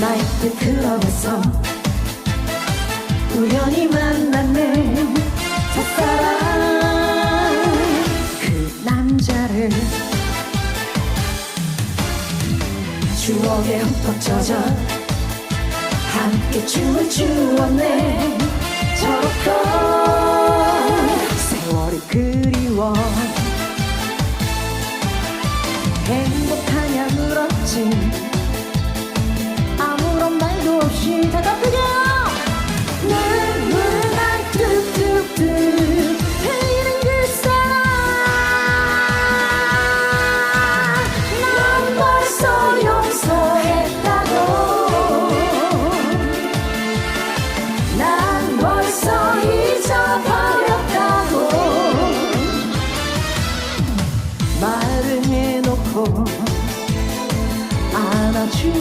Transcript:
나이트 클럽에서 우연히 만났네. 첫사랑 그 남자를 추억에 흠뻑 젖어 함께 춤을 추었네. 저렇게 세월이 그리워 말을 해놓고 안아주